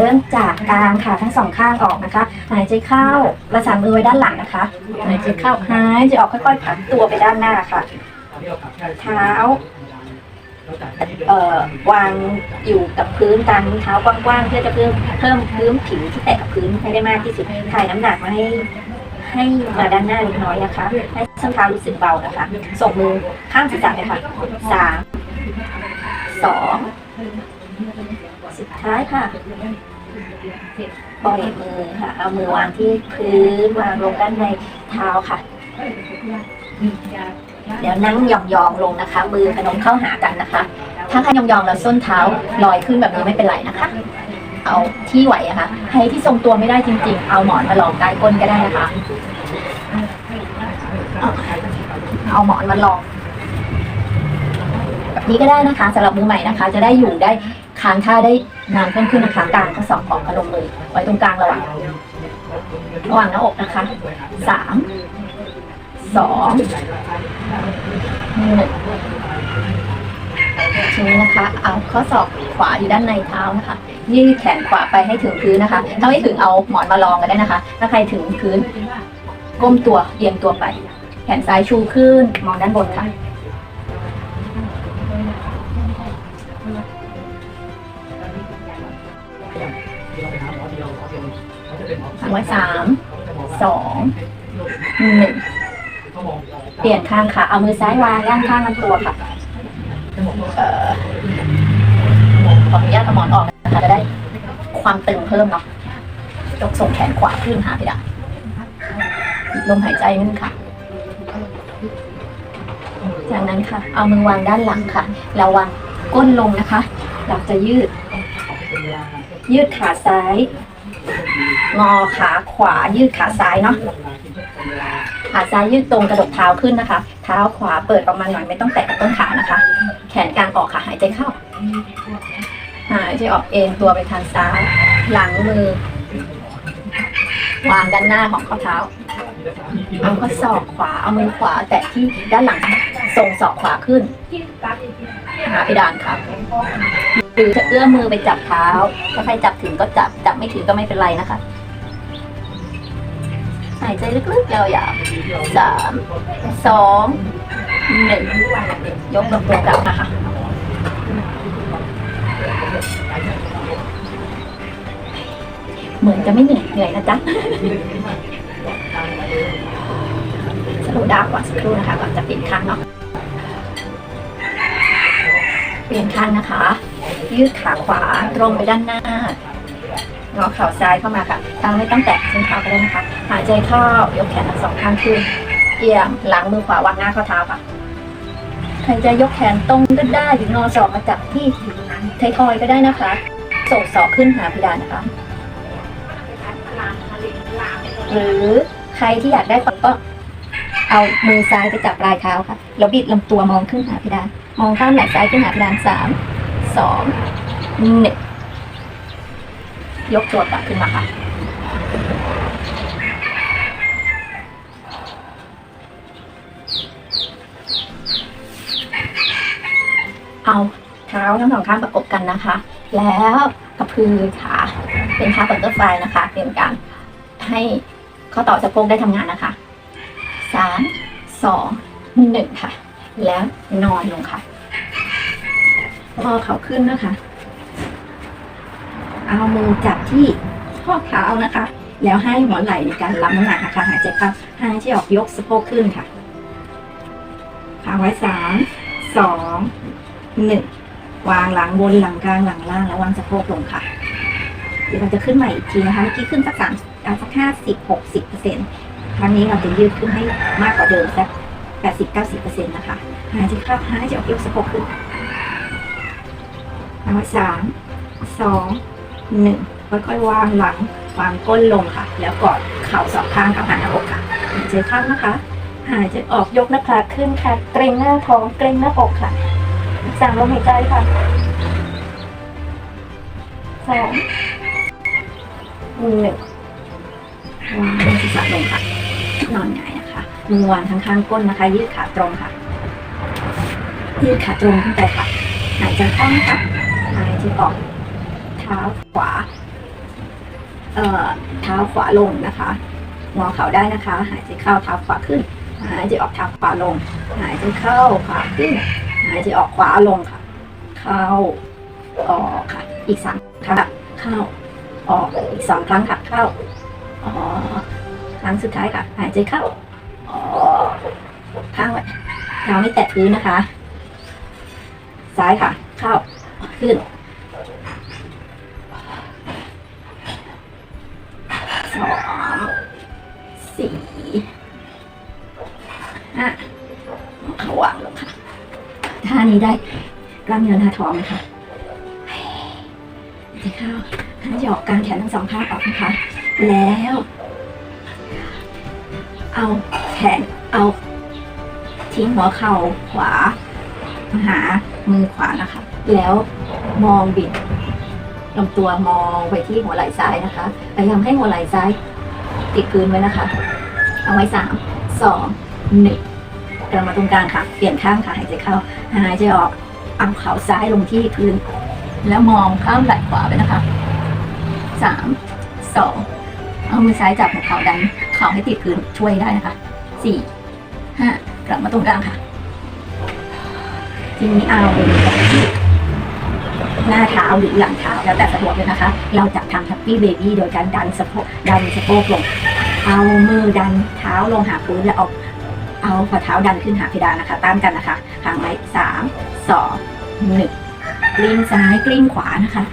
เริ่มจากกลางค่ะทั้งสองข้างออกนะคะ หายใจเข้าประสานมือไว้ด้านหลังนะคะ หายใจเข้าหายใจออกค่อยๆผันตัวไปด้านหน้าค่ะ เท้าเอ่อวางอยู่กับพื้นกลางเท้ากว้างๆเพื่อจะเพิ่มเพิ่มพื้นผิวที่แตะกับพื้นให้ได้มากที่สุดถ่ายน้ำหนักมาให้ให้มาด้านหน้าเล็กน้อยนะคะ ให้ส้นเท้ารู้สึกเบานะคะ ส่งมือข้างศีรษะเลยค่ะสามสอง สุดท้ายค่ะปล่อยมือค่ะ เอามือวางที่พื้นวางลงด้านในเท้าค่ะ เดี๋ยวนั่งยองๆลงนะคะ มือพนมเข้าหากันนะคะ ถ้าใครยองๆแล้วส้นเท้าลอยขึ้นแบบนี้ไม่เป็นไรนะคะ เอาที่ไหวอะคะใครที่ทรงตัวไม่ได้จริง ๆ เอาหมอนมาลองใต้ก้นก็ได้นะคะ เอาเอาหมอนมาลองแบบนี้ก็ได้นะคะสำหรับมือใหม่นะคะ จะได้อยู่ได้ ค้างท่าได้นานเพิ่มขึ้นนะคะกลางข้อศอกของพนมมือไว้ตรงกลางระหว่างระหว่างหน้าอกนะคะสามสองหนึ่งทีนี้นะคะ เอาข้อศอกขวาอยู่ด้านในเท้านะคะยืดแขนขวาไปให้ถึงพื้นนะคะ ถ้าไม่ถึงเอาหมอนมาลองก็ได้นะคะ ถ้าใครถึงพื้น ก้มตัวเอียงตัวไป แขนซ้ายชูขึ้นมองด้านบนค่ะ ทางไว้สามสองหนึ่งเปลี่ยนข้างค่ะ เอามือซ้ายวางด้านข้างลำตัวค่ะขออนุญาตเอาหมอนออกนะคะจะได้ความตึงเพิ่มเนาะยกส่งแขนขวาขึ้นหาเพดาลมหายใจนึงค่ะ จากนั้นค่ะ เอามือวางด้านหลังค่ะ แล้ววางก้นลงนะคะเราจะยืด ยืดขาซ้าย งอขาขวา ยืดขาซ้ายเนาะขาซ้ายยืดตรงกระดกเท้าขึ้นนะคะ เท้าขวาเปิดออกมาหน่อยไม่ต้องแตะกับต้นขานะคะ แขนกลางออกค่ะหายใจเข้า หายใจออกเอ็นตัวไปทางซ้าย หลังมือ วางด้านหน้าของข้อเท้า เอาข้อศอกขวา เอามือขวา แตะที่ด้านหลัง ส่งศอกขวาขึ้น หาเพดานค่ะหรือจะเอื้อมมือไปจับเท้า ถ้าใครจับถึงก็จับ จับไม่ถึงก็ไม่เป็นไรนะคะ หายใจลึกๆยาวๆสามสองหนึ่งยกลำตัวกลับนะคะเหมือนจะไม่เหนื่อยเหนื่อยนะจ๊ะสโลดาวน์ก่อนสักครู่นะคะก่อนจะปลี่ยนข้งเนาะ เปลี่ยนข้างนะคะ ยืดขาขวาตรงไปด้านหน้างอเข่าซ้ายเข้ามาค่ะทางไม่ต้องแตะส้นเท้าก็ได้นะคะ หายใจเข้ายกแขนทั้งสองข้างขึ้น เอียงหลังมือขวาวางหน้าเข้าเท้าค่ะใครจะยกแขนตรงก็ได้หรืองอศอกมาจับที่ไทยทอยก็ได้นะคะ ส่งศอกขึ้นหาเพดานนะคะ หรือใครที่อยากได้ความก็เอามือซ้ายไปจับปลายเท้าค่ะ แล้วบิดลำตัวมองขึ้นหาเพดาน มองข้างไหล่ซ้ายขึ้นหาเพดานสาม สองหนึ่งยกตัวกลับขึ้นมาค่ะ เอาเท้าทั้งสองข้างประกบกันนะคะ แล้วกระพือขาเป็นท่าบัตเตอร์ไฟนะคะ เป็นการให้ข้อต่อสะโพกได้ทำงานนะคะสามสอง หนึ่งค่ะ แล้วนอนลงค่ะพอเขาขึ้นนะคะ เอามือจับที่ข้อเท้านะคะ แล้วให้หัวไหล่ในการรับน้ำหนักนะคะหายใจเข้าหายใจออกยกสะโพกขึ้นค่ะค้างไว้สามสองหนึ่งวางหลังบนหลังกลางหลังล่างแล้ววางสะโพกลงค่ะ เดี๋ยวเราจะขึ้นใหม่อีกทีนะคะเมื่อกี้ขึ้นสักสามสักห้าสิบหกสิบเปอร์เซ็นต์ครั้งนี้เราจะยืดขึ้นให้มากกว่าเดิมสัก แปดสิบเก้าสิบเปอร์เซ็นต์นะคะหายใจเข้าหายใจออกยกสะโพกขึ้นเอาสามสองหนึ่งค่อยๆวางหลังวางก้นลงค่ะ แล้วกอดเข่าสองข้างกับหาหน้าอกค่ะหายใจเข้านะคะ หายใจออกยกหน้าผากขึ้นค่ะ เกรงหน้าท้องเกรงหน้าอกค่ะสั่งลมหายใจค่ะสองหนึ่งวางศีรษะลงค่ะนอนหง มือวางข้างก้นนะคะ ยืดขาตรงค่ะ ยืดขาตรงขึ้นไปค่ะ หายใจเข้านะคะหายใจออก เท้าขวา เอ่อ เท้าขวาลงนะคะ งอเข่าได้นะคะ หายใจเข้าเท้าขวาขึ้น หายใจออกเท้าขวาลง หายใจเข้าขวาขึ้น หายใจออกขวาลงค่ะ เข้า ออกค่ะ อีกสามครั้งเข้า ออก อีกสองครั้งค่ะ เข้า ออก ครั้งสุดท้ายค่ะ หายใจเข้า ข้างไว้เท้าไม่แตะพื้นนะคะ ซ้ายค่ะ เข้า ขึ้น สอง สี่ห้าเขาวางลงค่ะ ท่านี้ได้กล้ามเนื้อหน้าท้องไหมคะใจเข้าหายใจออกกางแขนทั้งสองข้างออกนะคะ แล้ว เอาแขนเอา ทิ้งหัวเข่าขวามาหามือขวานะคะ แล้วมองบิดลำตัวมองไปที่หัวไหล่ซ้ายนะคะพยายามให้หัวไหล่ซ้ายติดพื้นไว้นะคะ เอาไว้สามสองหนึ่งกลับมาตรงกลางค่ะ เปลี่ยนข้างค่ะหายใจเข้าหายใจออกเอาเข่าซ้ายลงที่พื้น แล้วมองข้ามไหล่ขวาไปนะคะสามสองเอามือซ้ายจับหัวเข่าดันเข่าให้ติดพื้นช่วยได้นะคะสี่ห้า กลับมาตรงกลางค่ะ ทีนี้เอาหน้าเท้าหรือหลังเท้าแล้วแต่สะดวกเลยนะคะ เราจะทำแฮปปี้เบบี้โดยการดันสะโพกดันสะโพกลง เอามือดันเท้าลงหาพื้นแล้วเอาเอาฝ่าเท้าดันขึ้นหาเพดานนะคะตานกันนะคะห่างไว้สามสองหนึ่งกลิ้งซ้ายกลิ้งขวานะคะ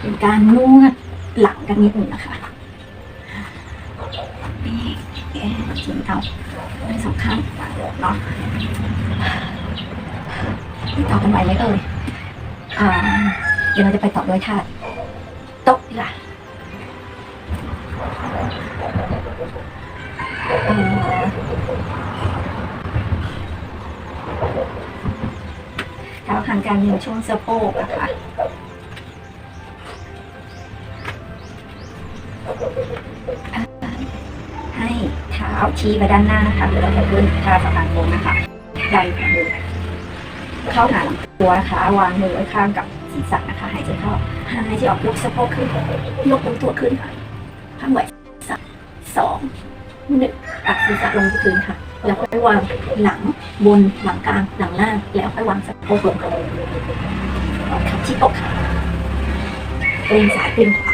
เป็นการนวดหลังกันนิดหนึ่งนะคะ แกจริงเอาทั้งสองข้างเนาะนี่ต่อกันไหวไหมเอ่ยอ่า เดี๋ยวเราจะไปต่อด้วยท่าโต๊ะดีกว่าเท้าห่างกันอยู่ช่วงสะโพกนะคะอ่า เท้าชี้ไปด้านหน้านะคะหรือเราจะขึ้นท่าสะพานโค้งนะคะดันมือเข้าหาลำตัวนะคะ วางมือไว้ข้างกับศีรษะนะคะหายใจเข้าหายใจออกยกสะโพกขึ้นยกลำตัวขึ้นค่ะข้างไหวสามสองหนึ่งตักศีรษะลงที่พื้นค่ะ แล้วค่อยวางหลังบนหลังกลางหลังล่างแล้วค่อยวางสะโพกลงค่ะขับที่อกค่ะเกรงซ้ายเกรงขวา